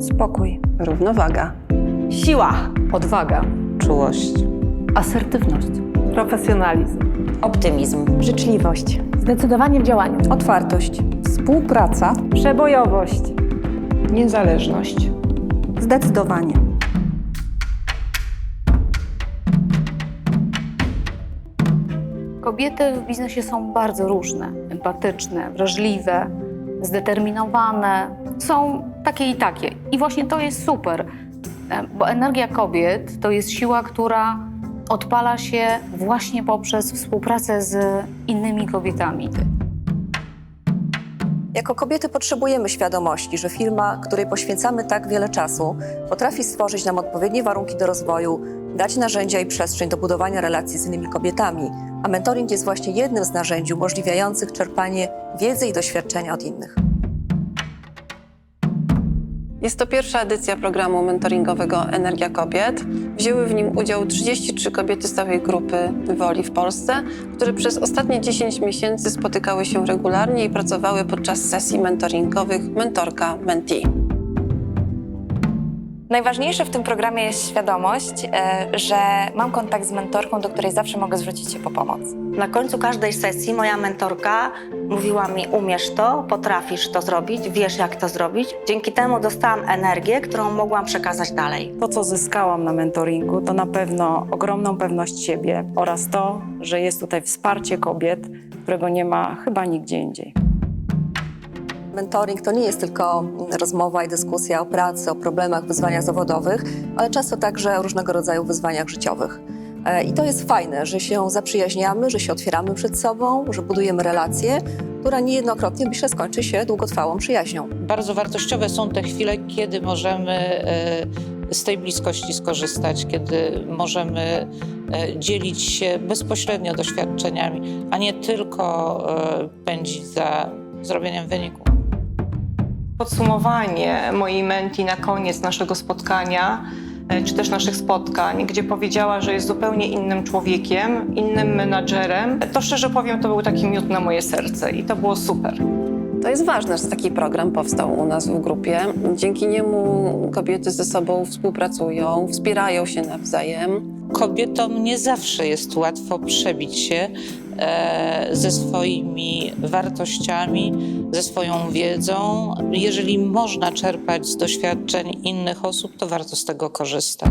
Spokój. Równowaga. Siła, Odwaga, Czułość. asertywność, profesjonalizm, Optymizm. Życzliwość. Zdecydowanie w działaniu. Otwartość. Współpraca. przebojowość, Niezależność. Zdecydowanie. Kobiety w biznesie są bardzo różne. Empatyczne, wrażliwe, zdeterminowane. Są takie i takie. I właśnie to jest super, e, bo energia kobiet to jest siła, która odpala się właśnie poprzez współpracę z innymi kobietami. Jako kobiety potrzebujemy świadomości, że firma, której poświęcamy tak wiele czasu, potrafi stworzyć nam odpowiednie warunki do rozwoju, dać narzędzia i przestrzeń do budowania relacji z innymi kobietami, a mentoring jest właśnie jednym z narzędzi umożliwiających czerpanie wiedzy i doświadczenia od innych. Jest to pierwsza edycja programu mentoringowego Energia Kobiet. Wzięły w nim udział 33 kobiety z całej grupy Woli w Polsce, które przez ostatnie 10 miesięcy spotykały się regularnie i pracowały podczas sesji mentoringowych mentorka-mentee. Najważniejsze w tym programie jest świadomość, e, że mam kontakt z mentorką, do której zawsze mogę zwrócić się po pomoc. Na końcu każdej sesji moja mentorka mówiła mi: Umiesz to, potrafisz to zrobić, wiesz jak to zrobić. Dzięki temu dostałam energię, którą mogłam przekazać dalej. To, co zyskałam na mentoringu, to na pewno ogromną pewność siebie oraz to, że jest tutaj wsparcie kobiet, którego nie ma chyba nigdzie indziej. Mentoring to nie jest tylko rozmowa i dyskusja o pracy, o problemach, wyzwaniach zawodowych, ale często także o różnego rodzaju wyzwaniach życiowych. E, I to jest fajne, że się zaprzyjaźniamy, że się otwieramy przed sobą, że budujemy relacje, która niejednokrotnie myślę skończy się długotrwałą przyjaźnią. Bardzo wartościowe są te chwile, kiedy możemy e, z tej bliskości skorzystać, kiedy możemy e, dzielić się bezpośrednio doświadczeniami, a nie tylko pędzić za zrobieniem wyniku. Podsumowanie mojej menti na koniec naszego spotkania, e, czy też naszych spotkań, gdzie powiedziała, że jest zupełnie innym człowiekiem, innym menadżerem, to szczerze powiem, to był taki miód na moje serce i to było super. To jest ważne, że taki program powstał u nas w grupie. Dzięki niemu kobiety ze sobą współpracują, wspierają się nawzajem. Kobietom nie zawsze jest łatwo przebić się e, ze swoimi wartościami, ze swoją wiedzą. Jeżeli można czerpać z doświadczeń innych osób, to warto z tego korzystać.